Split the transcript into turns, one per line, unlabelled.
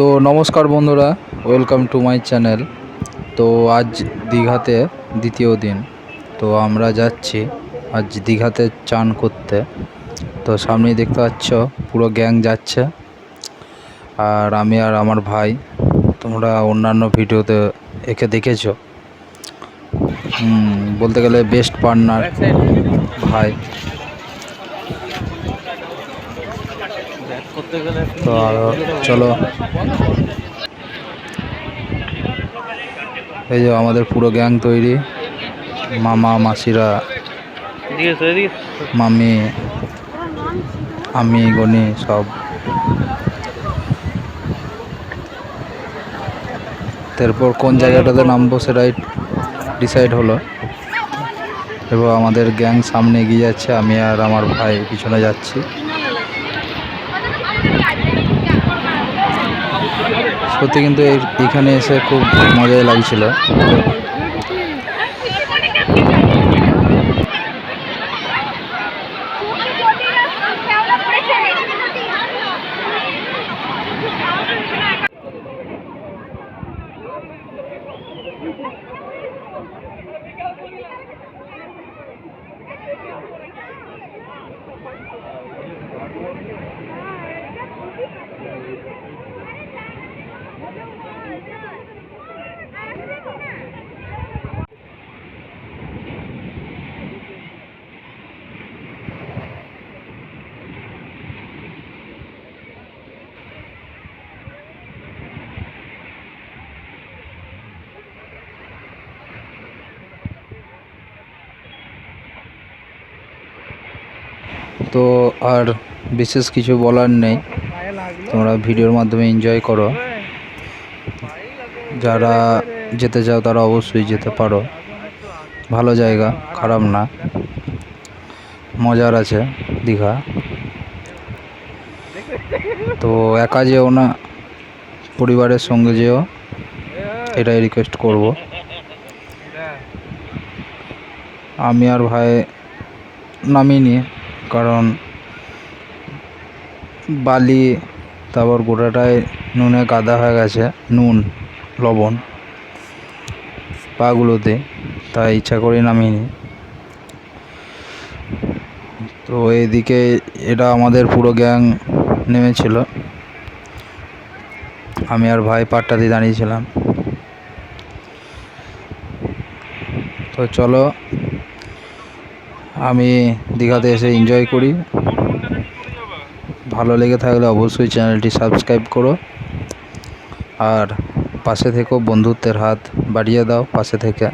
তো নমস্কার বন্ধুরা ওয়েলকাম টু মাই চ্যানেল তো আজ দীঘাতে দ্বিতীয় দিন, তো আমরা যাচ্ছি আজ দীঘাতে চান করতে। তো সামনেই দেখতে পাচ্ছ, পুরো গ্যাং যাচ্ছে। আর আমি আর আমার ভাই, তোমরা অন্যান্য ভিডিওতে একে দেখেছ। বলতে গেলে বেস্ট পার্টনার ভাই। তো আরও চলো। এই যে আমাদের পুরো গ্যাং তৈরি। মামা মাসিরা মামি আমি গনি সব। তারপর কোন জায়গাটাতে নামবো সেটাই ডিসাইড হলো। এবং আমাদের গ্যাং সামনে এগিয়ে যাচ্ছে আমি আর আমার ভাই পিছনে যাচ্ছি। সত্যি কিন্তু এখানে এসে খুব মজাই লাগছিল। তো আর বিশেষ কিছু বলার নেই। তোমরা ভিডিওর মাধ্যমে এনজয় করো। যারা যেতে চাও তারা অবশ্যই যেতে পারো। ভালো জায়গা, খারাপ না। মজার আছে দীঘা। তো একা যেও না, পরিবারের সঙ্গে যেও। এটাই রিকোয়েস্ট করব। আমি আর ভাই নামিনি। কারণ বালি, তারপর গোটাটায় নুনে কাদা হয়ে গেছে, নুন, লবণ পাগুলোতে, তাই ইচ্ছা করে নামিনি তো এইদিকে এটা আমাদের পুরো গ্যাং নেমেছিল। আমি আর ভাই পাট্টাতে দাঁড়িয়েছিলাম। তো চলো আমি দীঘাতে এসে এনজয় করি। ভালো লেগে থাকলে অবশ্যই চ্যানেলটি সাবস্ক্রাইব করো। আর পাশে থেকেও বন্ধুত্বের হাত বাড়িয়ে দাও পাশে থেকে।